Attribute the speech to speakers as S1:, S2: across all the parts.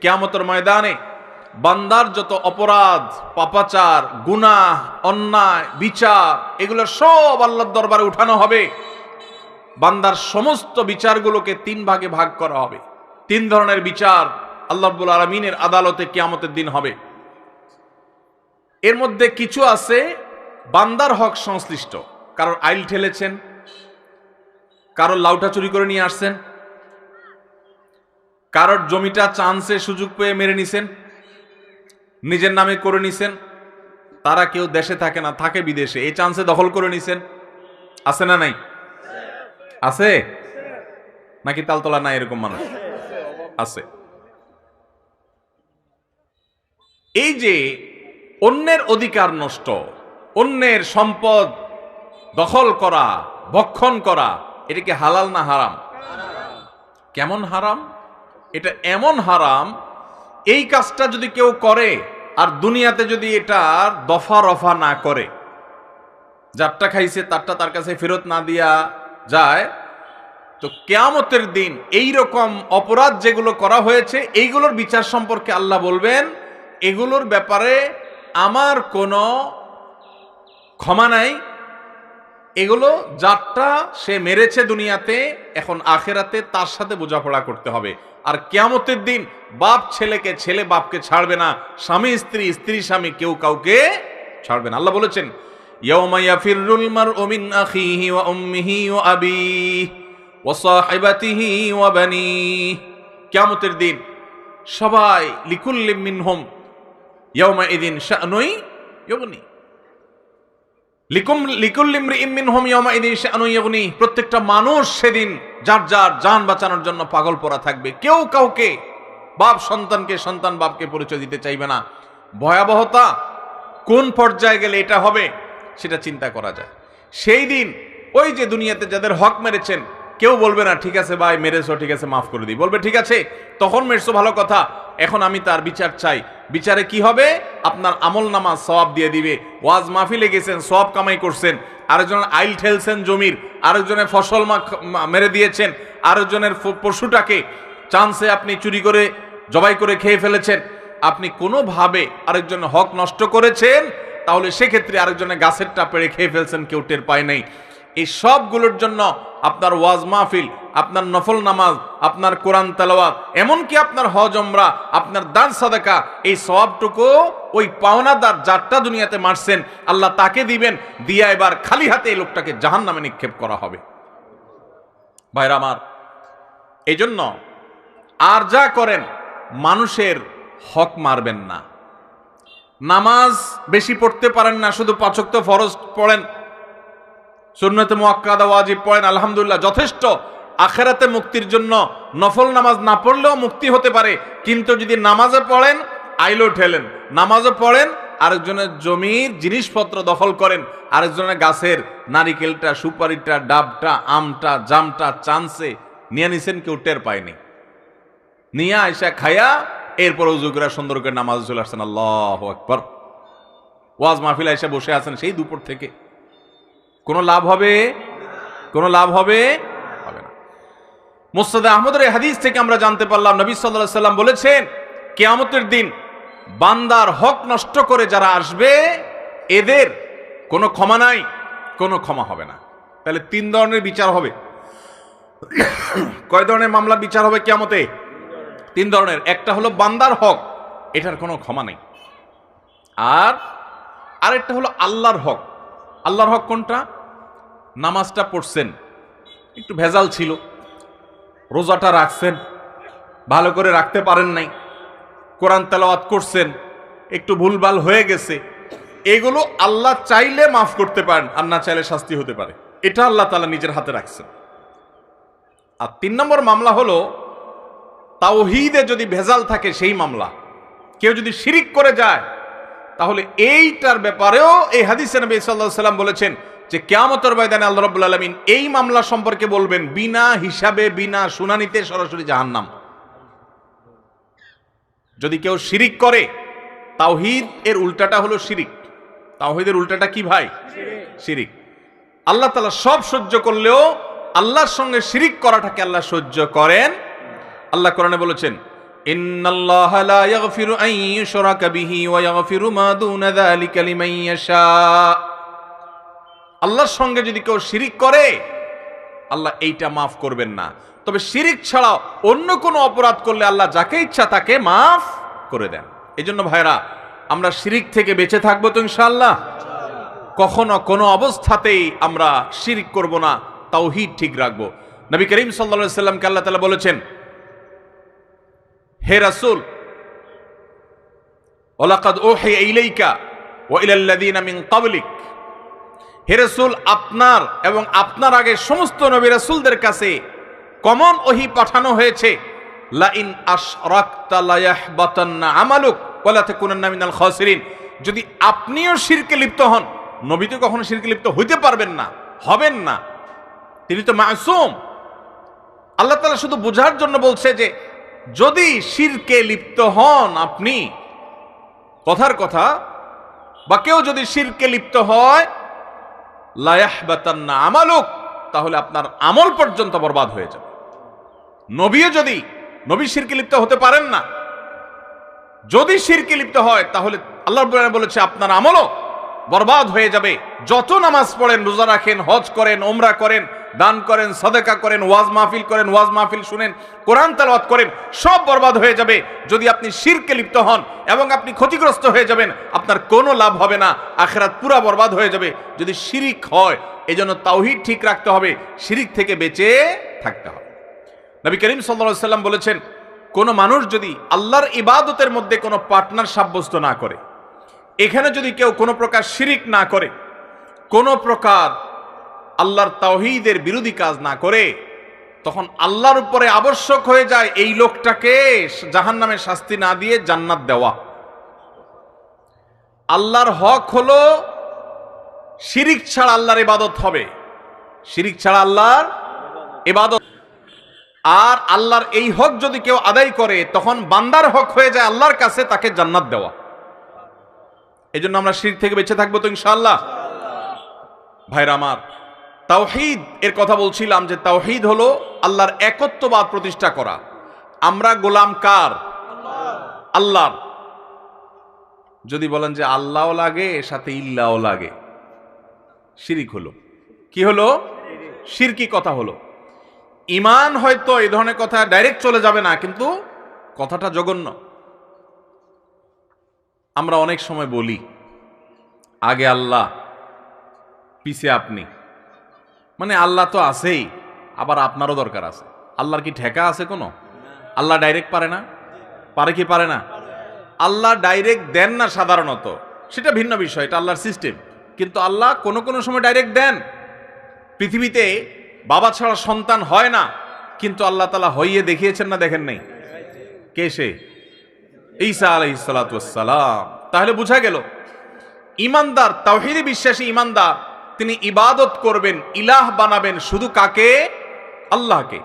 S1: কেয়ামতের ময়দানে বান্দার যত অপরাধ, পাপাচার, গুনাহ, অন্যায়, বিচার, এগুলো সব আল্লাহর দরবারে উঠানো হবে। বান্দার সমস্ত বিচারগুলোকে তিন ভাগে ভাগ করা হবে। তিন ধরনের বিচার আল্লাহ রব্বুল আলমিনের আদালতে কিয়ামতের দিন হবে। এর মধ্যে কিছু আছে বান্দার হক সংশ্লিষ্ট। কারোর আইল ঠেলেছেন, কারোর লাউটা চুরি করে নিয়ে আসছেন কারোর জমিটা চান্সে সুযোগ পেয়ে মেরে নিছেন, নিজের নামে করে নিছেন, তারা কেউ দেশে থাকে না, থাকে বিদেশে, এই চান্সে দখল করে নিছেন, আছে না নাই? আছে? নাকি তালতলা নাই এরকম মানুষ? আছে। এই যে অন্যের অধিকার নষ্ট, অন্যের সম্পদ দখল করা, ভক্ষণ করা, এটা কি হালাল না হারাম? কেমন হারাম? এটা এমন হারাম, এই কাজটা যদি কেউ করে আর দুনিয়াতে যদি এটা দফা রফা না করে, যারটা খাইছে তারটা তার কাছে ফেরত না দিয়া যায়, তো কেয়ামতের দিন এই রকম অপরাধ যেগুলো করা হয়েছে, এইগুলোর বিচার সম্পর্কে আল্লাহ বলবেন, এগুলোর ব্যাপারে আমার কোনো ক্ষমা নাই এগুলো যারটা সে মেরেছে দুনিয়াতে, এখন আখেরাতে তার সাথে বোঝাপড়া করতে হবে। আর কেয়ামতের দিন বাপ ছেলেকে, ছেলে বাপকে ছাড়বে না, স্বামী, স্ত্রী স্ত্রী, স্বামী কেউ কাউকে ছাড়বে না। আল্লাহ বলেছেন কিয়ামতের দিন সবাই লিকুল্লি মিনহুম শানুই ইউগনি। লিকুম লিকুল্লি ইমরিইম মিনহুম ইয়াউমা ইদিন শানুই প্রত্যেকটা মানুষ সেদিন যার যার যান বাঁচানোর জন্য পাগল পড়া থাকবে। কেউ কাউকে বাপ সন্তানকে, সন্তান বাপকে পরিচয় দিতে চাইবে না। ভয়াবহতা কোন পর্যায়ে গেলে এটা হবে, সেটা চিন্তা করা যায়। সেই দিন ওই যে দুনিয়াতে যাদের হক মেরেছেন কেউ বলবে না, ঠিক আছে ভাই, মেরেছো, ঠিক আছে, মাফ করে দিই। বলবে, ঠিক আছে, তখন মেরেছো, ভালো কথা। এখন আমি তার বিচার চাই। বিচারে কি হবে? আপনার আমল নামা সওয়াব দিয়ে দিবে। ওয়াজ মাহফিলে গেছেন, সওয়াব কামাই করছেন। আরেকজনের আইল ঠেলছেন জমির আরেকজনের ফসল মেরে দিয়েছেন। আরেকজনের পশুটাকে চান্সে আপনি চুরি করে, জবাই করে খেয়ে ফেলেছেন। আপনি কোনোভাবে আরেকজনের হক নষ্ট করেছেন, তাহলে সেক্ষেত্রে আরেকজনের গাছেরটা পেড়ে খেয়ে ফেলছেন, কেউ টের পায় নাই। এই সবগুলোর জন্য আপনার ওয়াজ মাহফিল, আপনার নফল নামাজ, আপনার কোরআন তেলাওয়াত, এমনকি আপনার হজ ওমরা আপনার দান, সাদাকা, এই সবটুকু ওই পাওনাদার যারটা দুনিয়াতে মারছেন, আল্লাহ তাকে দিবেন, দিয়া এবার খালি হাতে এই লোকটাকে জাহান নামে নিক্ষেপ করা হবে। ভাইরা আমার এই জন্য আর যা করেন, মানুষের হক মারবেন না। নামাজ বেশি পড়তে পারেন না, শুধু পাচক তো ফরজ পড়েন সুন্নতে মোয়াক্কাদা ওয়াজিব পড়েন, আলহামদুলিল্লাহ, যথেষ্ট। আখেরাতে মুক্তির জন্য নফল নামাজ না পড়লেও মুক্তি হতে পারে, কিন্তু যদি নামাজে পড়েন আইলো ঠেলেন। নামাজে পড়েন, আরেকজনের জমির জিনিসপত্র দখল করেন, আরেকজনের গাছের নারিকেলটা, সুপারিটা, ডাবটা, আমটা, জামটা চান্সে নিয়ে নিছেন, কেউ টের পায়নি। নিয়ে আয়সা খায়া, এরপর উজু করে সুন্দর করে নামাজ চলে আসছেন, আল্লাহ একবার ওয়াজ মাহফিল এসে বসে আছেন, সেই দুপুর থেকে। কোনো লাভ হবে? কোনো লাভ হবে? হবে না। মুস্তাদ আহমদের হাদিস থেকে আমরা জানতে পারলাম, নবী সাল্লাহ সাল্লাম বলেছেন, কেয়ামতের দিন বান্দার হক নষ্ট করে যারা আসবে, এদের কোনো ক্ষমা নাই, কোনো ক্ষমা হবে না। তাহলে তিন ধরনের বিচার হবে। কয় ধরনের মামলা বিচার হবে কেয়ামতে? তিন ধরনের। একটা হলো বান্দার হক, এটার কোনো ক্ষমা নেই। আর আরেকটা হলো আল্লাহর হক। আল্লাহর হক কোনটা? নামাজটা পড়ছেন। একটু ভেজাল ছিল। রোজাটা রাখছেন। ভালো করে রাখতে পারেন নাই। কোরআন তেলাওয়াত করছেন। একটু ভুলভাল হয়ে গেছে। এগুলো আল্লাহ চাইলে মাফ করতে পারেন, আর না চাইলে শাস্তি হতে পারে। এটা আল্লাহ তালা নিজের হাতে রাখছেন। আর তিন নম্বর মামলা হলো, তাওহিদে যদি ভেজাল থাকে সেই মামলা। কেউ যদি শিরিক করে যায়, তাহলে এইটার ব্যাপারেও এই হাদিস নবী সাল্লাল্লাহু সাল্লাম বলেছেন যে কেয়ামতের ময়দানে আল্লাহ রাব্বুল আলামিন এই মামলা সম্পর্কে বলবেন, বিনা হিসাবে, বিনা শুনানিতে সরাসরি জাহান্নাম। যদি কেউ শিরিক করে, তাওহিদ এর উল্টাটা হলো শিরিক। তাওহিদের উল্টাটা কি ভাই? শিরিক। আল্লাহ তালা সব সহ্য করলেও আল্লাহর সঙ্গে শিরিক করাটাকে আল্লাহ সহ্য করেন। আল্লাহ কোরআনে বলেছেন إن আল্লাহর সঙ্গে যদি কেউ শিরিক করে, আল্লাহ এইটা মাফ করবেন না। তবে শিরিক ছাড়াও অন্য কোনো অপরাধ করলে আল্লাহ যাকে ইচ্ছা তাকে মাফ করে দেন। এই জন্য ভাইরা আমরা শিরিক থেকে বেঁচে থাকব তো ইনশাআল্লাহ? কখনো কোনো অবস্থাতেই আমরা শিরিক করব না, তাওহিদ ঠিক রাখব। নবী করিম সাল্লা সাল্লামকে আল্লাহ তালা বলেছেন, হে রাসুল ওলাকাদ ওহে ইলাইকা ও ইলাল্লাযীনা মিন ক্বাবলিক হে রাসূল, আপনার এবং আপনার আগে সমস্ত নবী রাসূলদের কাছে কমন ওহি পাঠানো হয়েছে। লা ইন আশরাকতা লা আমালুক যদি আপনিও শিরকে লিপ্ত হন, নবী তো কখনো শিরকে লিপ্ত হইতে পারবেন না, হবেন না। তিনি তো মাসুম। আল্লাহ তাআলা শুধু বোঝার জন্য বলছে যে, যদি শিরকে লিপ্ত হন আপনি, কথার কথা, বা কেউ যদি শিরকে লিপ্ত হয় লায়াহবাতান্না আমালুক, তাহলে আপনার আমল পর্যন্ত বরবাদ হয়ে যাবে। নবীও যদি নবী শিরকে লিপ্ত হতে পারেন না, যদি শিরকে লিপ্ত হয়, তাহলে আল্লাহ বলেছে, আপনার আমলও বরবাদ হয়ে যাবে। যত নামাজ পড়েন, রোজা রাখেন, হজ করেন ওমরা করেন দান করেন, সদেকা করেন, ওয়াজ মাহফিল করেন, ওয়াজ মাহফিল শুনেন, কোরআন তালাওয়াত করেন, সব বরবাদ হয়ে যাবে। যদি আপনি শিরকে লিপ্ত হন এবং আপনি ক্ষতিগ্রস্ত হয়ে যাবেন, আপনার কোনো লাভ হবে না, আখেরাত পুরা বরবাদ হয়ে যাবে। যদি শিরিক হয় এই জন্য তাওহিদ ঠিক রাখতে হবে, শিরিক থেকে বেঁচে থাকতে হবে। নবী করিম সাল্লা সাল্লাম বলেছেন, কোনো মানুষ যদি আল্লাহর ইবাদতের মধ্যে কোনো পার্টনার সাব্যস্ত না করে, এখানে যদি কেউ কোনো প্রকার শিরিক না করে, কোনো প্রকার আল্লাহর তাওহিদের বিরোধী কাজ না করে, তখন আল্লাহর উপরে আবশ্যক হয়ে যায় এই লোকটাকে জাহান নামে শাস্তি না দিয়ে জান্নাত দেওয়া। আল্লাহর হক হলো, শিরিক ছাড়া আল্লাহর ইবাদত হবে। শিরিক ছাড়া আল্লাহর ইবাদত আর আল্লাহর এই হক যদি কেউ আদায় করে, তখন বান্দার হক হয়ে যায় আল্লাহর কাছে তাকে জান্নাত দেওয়া। এই জন্য আমরা শির থেকে বেঁচে থাকব তো ইনশাআল্লাহ? ভাইরা আমার তাওহিদ, এর কথা বলছিলাম যে তাওহিদ হলো আল্লাহর একত্ববাদ প্রতিষ্ঠা করা। আমরা গোলাম কার? আল্লাহর। যদি বলেন যে আল্লাহও লাগে, এর সাথে ইল্লাও লাগে। শিরিক হলো। কি হলো? শিরকি কথা হলো। ইমান হয়তো এই ধরনের কথা ডাইরেক্ট চলে যাবে না, কিন্তু কথাটা জঘন্য। আমরা অনেক সময় বলি, আগে আল্লাহ, পিছে আপনি। মানে আল্লাহ তো আছেই, আবার আপনারও দরকার আছে। আল্লাহর কি ঠেকা আছে কোনো? আল্লাহ ডাইরেক্ট পারে না? পারে কি পারে না? আল্লাহ ডাইরেক্ট দেন না সাধারণত। সেটা ভিন্ন বিষয়, এটা আল্লাহর সিস্টেম কিন্তু আল্লাহ কোনো কোনো সময় ডাইরেক্ট দেন। পৃথিবীতে বাবা ছাড়া সন্তান হয় না, কিন্তু আল্লাহ তালা হইয়ে দেখিয়েছেন না, দেখেন নাই। কে সে? ঈসা আলহিসালাম তাহলে বোঝা গেল, ইমানদার, তাওহিদে বিশ্বাসী ইমানদার তিনি ইবাদত করবেন, ইলাহ বানাবেন শুধু কাকে? আল্লাহকে।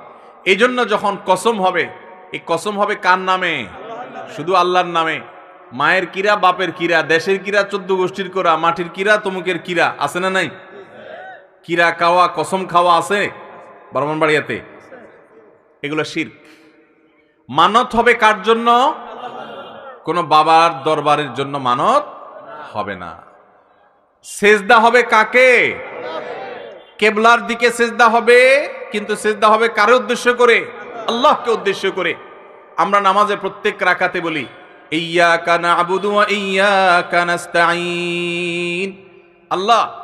S1: এই জন্য যখন কসম হবে, এই কসম হবে কার নামে? শুধু আল্লাহর নামে। মায়ের কিরা বাপের কিরা দেশের কিরা চোদ্দ গোষ্ঠীর কোরা মাটির কিরা তমুকের কিরা আছে না নাই? কিরা খাওয়া, কসম খাওয়া আছে ব্রাহ্মণবাড়িয়াতে? এগুলো শির মানত হবে কার জন্য? কোনো বাবার দরবারের জন্য মানত হবে না। সেজদা হবে কাকে? কেবলার দিকে সেজদা হবে, কিন্তু সেজদা হবে কারে উদ্দেশ্য করে? আল্লাহকে উদ্দেশ্য করে। আমরা নামাজে প্রত্যেক রাখাতে বলি নাস্তাঈন। আল্লাহ,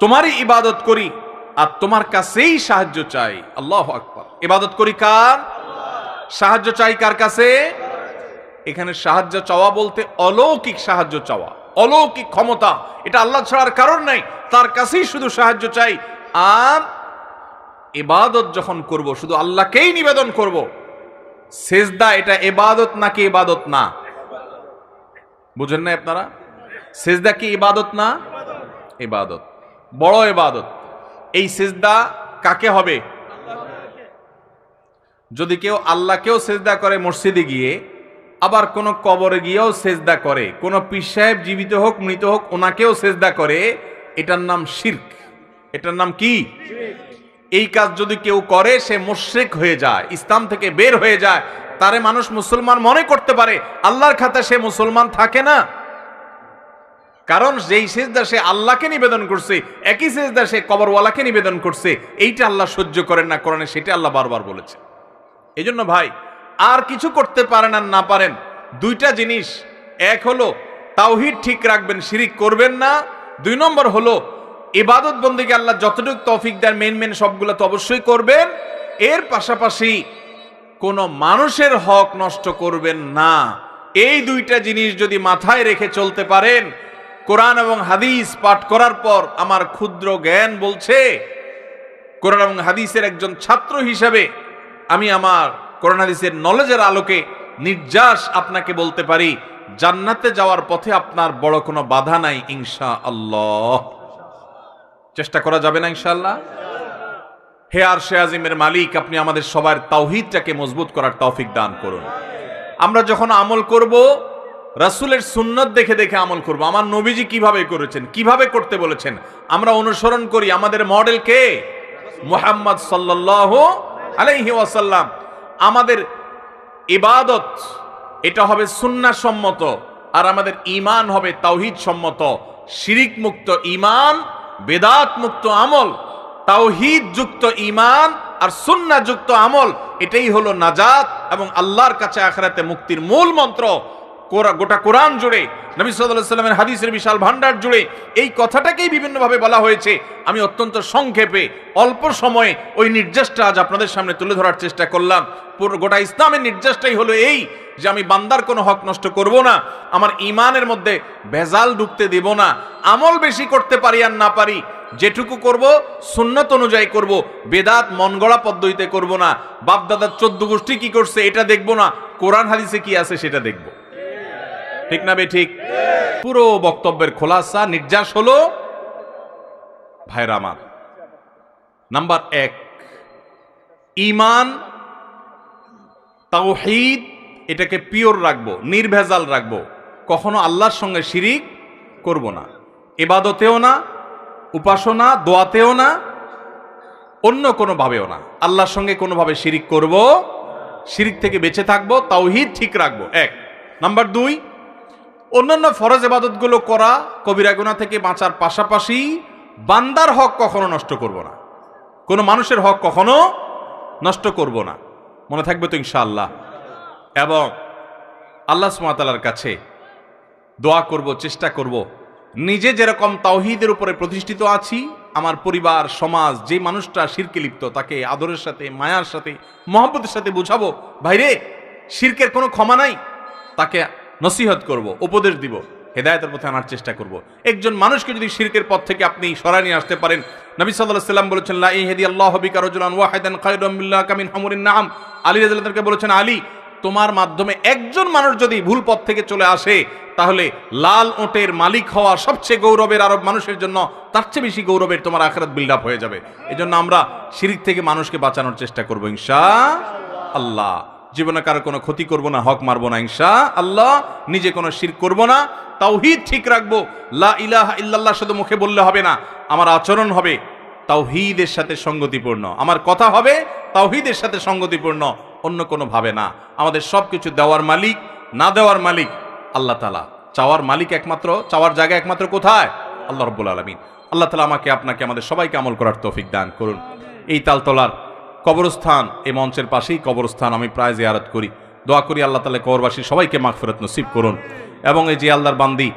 S1: তোমারই ইবাদত করি আর তোমার কাছেই সাহায্য চাই। আল্লাহ আকবার। ইবাদত করি কার? সাহায্য চাই কার কাছে? এখানে সাহায্য চাওয়া বলতে অলৌকিক সাহায্য চাওয়া। অলৌকিক ক্ষমতা। এটা আল্লাহ ছাড়ার কারণ নাই। তার কাছেই শুধু সাহায্য চাই। আর এবাদত যখন করব, শুধু আল্লাহকেই নিবেদন করব, সেজদা এটা এবাদত নাকি ইবাদত না? বুঝেন না আপনারা? সেজদা কি ইবাদত না? ইবাদত। বড় ইবাদত। এই সেজদা কাকে হবে? যদি কেউ আল্লাহকেও সেজদা করে মসজিদে গিয়ে আবার কোন কবরে গিয়েও সেজদা করে। কোন পীর সাহেব জীবিত হোক, মৃত হোক, ওনাকেও সেজদা করে। এটার নাম শির্ক। এটার নাম কি? এই কাজ যদি কেউ করে, সে মুশরিক হয়ে যায়, ইসলাম থেকে বের হয়ে যায়। তারে মানুষ মুসলমান মনে করতে পারে, আল্লাহর খাতা সে মুসলমান থাকে না। কারণ যেই সেজদা সে আল্লাহকে নিবেদন করছে, একই সেজদা সে কবরওয়ালাকে নিবেদন করছে, এইটা আল্লাহ সহ্য করেন না করেন সেটা আল্লাহ বারবার বলেছে। এই জন্য ভাই আর কিছু করতে পারেন আর না পারেন, দুইটা জিনিস। এক হলো, তাওহিদ ঠিক রাখবেন, শিরিক করবেন না। দুই নম্বর হলো, ইবাদত বন্দিকে আল্লাহ যতটুকু তৌফিক দেন মেন মেন সবগুলো তো অবশ্যই করবেন। এর পাশাপাশি কোনো মানুষের হক নষ্ট করবেন না। এই দুইটা জিনিস যদি মাথায় রেখে চলতে পারেন, কোরআন এবং হাদিস পাঠ করার পর আমার ক্ষুদ্র জ্ঞান বলছে, কোরআন এবং হাদিসের একজন ছাত্র হিসাবে আমি আমার কোরআন হাদিসের নলেজের আলোকে নির্যাস আপনাকে বলতে পারি, জান্নাতে যাওয়ার পথে আপনার বড় কোনো বাধা নাই ইনশা আল্লাহ চেষ্টা করা যাবে না, ইনশাআল্লাহ? হে আর শে আজিমের মালিক, আপনি আমাদের সবার তাওহিদটাকে মজবুত করার তৌফিক দান করুন। আমরা যখন আমল করব, রাসুলের সুন্নত দেখে দেখে আমল করব। আমার নবীজি কীভাবে করেছেন, কীভাবে করতে বলেছেন, আমরা অনুসরণ করি। আমাদের মডেল কে? মুহাম্মদ সাল্লাল্লাহু আলাইহি ওয়াসাল্লাম। আমাদের ইবাদত, এটা হবে সুন্নাসম্মত, আর আমাদের ইমান হবে তাওহিদ সম্মত শিরিক মুক্ত ইমান বেদাত মুক্ত আমল তাওহিদ যুক্ত ইমান আর সুন্না যুক্ত আমল, এটাই হলো নাজাত এবং আল্লাহর কাছে আখরাতে মুক্তির মূল মন্ত্র। কোরা- গোটা কোরআন জুড়ে, নবী সাল্লামের হাদিসের বিশাল ভান্ডার জুড়ে এই কথাটাকেই বিভিন্নভাবে বলা হয়েছে। আমি অত্যন্ত সংক্ষেপে, অল্প সময়ে ওই নির্দেশটা আজ আপনাদের সামনে তুলে ধরার চেষ্টা করলাম। পুরো গোটা ইসলামের নির্দেশটাই হলো এই যে আমি বান্দার কোনো হক নষ্ট করব না, আমার ইমানের মধ্যে ভেজাল ঢুকতে দেব না, আমল বেশি করতে পারি আর না পারি, যেটুকু করব, সুন্নত অনুযায়ী করব, বেদাত মন গড়া পদ্ধতিতে করব না, বাপদাদার চোদ্দ গোষ্ঠী কি করছে এটা দেখব না, কোরআন হাদিসে কি আছে সেটা দেখব। ঠিক না ঠিক? পুরো বক্তব্যের খোলাসা, নির্যাস হলো ভাইরা আমার। নাম্বার এক, ইমান, তাওহিদ, এটাকে পিওর রাখব, নির্ভেজাল রাখব। কখনো আল্লাহর সঙ্গে শিরিক করব না। এবাদতেও না, উপাসনা, দোয়াতেও না, অন্য কোনো ভাবেও না। আল্লাহর সঙ্গে কোনোভাবে শিরিক করব, শিরিক থেকে বেঁচে থাকব, তাওহীদ ঠিক রাখব। এক। নাম্বার দুই অন্যান্য ফরজ এবাদতগুলো করা কবিরা থেকে বাঁচার পাশাপাশি বান্দার হক কখনো নষ্ট করব না। কোনো মানুষের হক কখনো নষ্ট করব না। মনে থাকবে তো ইনশাআল্লাহ। এবং আল্লাহ সুমাতালার কাছে দোয়া করব, চেষ্টা করব, নিজে যেরকম তাওহিদের উপরে প্রতিষ্ঠিত আছি, আমার পরিবার, সমাজ, যে মানুষটা শিরকে লিপ্ত, তাকে আদরের সাথে, মায়ার সাথে, মহব্বতের সাথে বুঝাবো, ভাইরে, শিরকের কোনো ক্ষমা নাই, তাকে নসিহত করব, উপদেশ দিব, হেদায়তের পথে আনার চেষ্টা করব। একজন মানুষকে যদি শিরকের পথ থেকে আপনি সরাই নিয়ে আসতে পারেন, নবী সাল্লাল্লাহু সাল্লাম বলেছেন, লা ইহদি আল্লাহ রাজুলান নাম আলী রাদিয়াল্লাহু বলেছেন, আলী, তোমার মাধ্যমে একজন মানুষ যদি ভুল পথ থেকে চলে আসে, তাহলে লাল ওটের মালিক হওয়া সবচেয়ে গৌরবের আরব মানুষের জন্য তার চেয়ে বেশি গৌরবের তোমার আখরাত বিল্ড হয়ে যাবে। এজন্য আমরা শিরিক থেকে মানুষকে বাঁচানোর চেষ্টা করব ইনশা আল্লাহ। জীবনে কারও কোনো ক্ষতি করব না, হক মারবো না, ইনশা আল্লাহ। নিজে কোনো শির করব না। তাওহিদ ঠিক রাখব। লা ইলাহা ইল্লাল্লাহ শুধু মুখে বললে হবে না, আমার আচরণ হবে তাওহিদের সাথে সঙ্গতিপূর্ণ। আমার কথা হবে তাওহিদের সাথে সঙ্গতিপূর্ণ, অন্য কোনো ভাবে না। আমাদের সব কিছু দেওয়ার মালিক, না দেওয়ার মালিক আল্লাহ তালা চাওয়ার মালিক একমাত্র, চাওয়ার জায়গা একমাত্র কোথায়? আল্লাহ রব্বুল আলমিন। আল্লাহ তালা আমাকে, আপনাকে, আমাদের সবাইকে আমল করার তৌফিক দান করুন। এই তালতলার কবরস্থান, এই মঞ্চের পাশেই কবরস্থান আমি প্রায় জিয়ারত করি। দোয়া করি আল্লাহ তালা কবরবাসী সবাইকে মাগফিরাত নসিব করুন। এবং এই যে আল্লাহর বান্দি,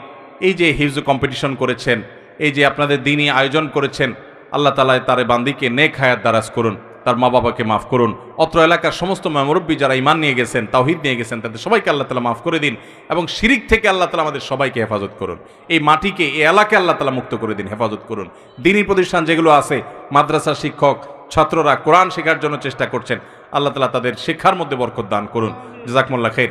S1: এই যে হিউজ কম্পিটিশন করেছেন, এই যে আপনাদের দিনই আয়োজন করেছেন, আল্লাহ তালা তারে বান্দিকে নেক হায়াত দারাজ করুন, তার মা বাবাকে মাফ করুন। অত্র এলাকার সমস্ত মুরব্বী যারা ইমান নিয়ে গেছেন, তাওহিদ নিয়ে গেছেন, তাদের সবাইকে আল্লাহ তালা মাফ করে দিন এবং শিরিক থেকে আল্লাহ তালা আমাদের সবাইকে হেফাজত করুন। এই মাটিকে, এই এলাকাকে আল্লাহ তালা মুক্ত করে দিন, হেফাজত করুন। দিনী প্রতিষ্ঠান যেগুলো আছে মাদ্রাসার শিক্ষক ছাত্ররা কোরআন শেখার জন্য চেষ্টা করছেন। আল্লাহ তালা তাদের শিক্ষার মধ্যে বরকত দান করুন। জাকমুল্লা খের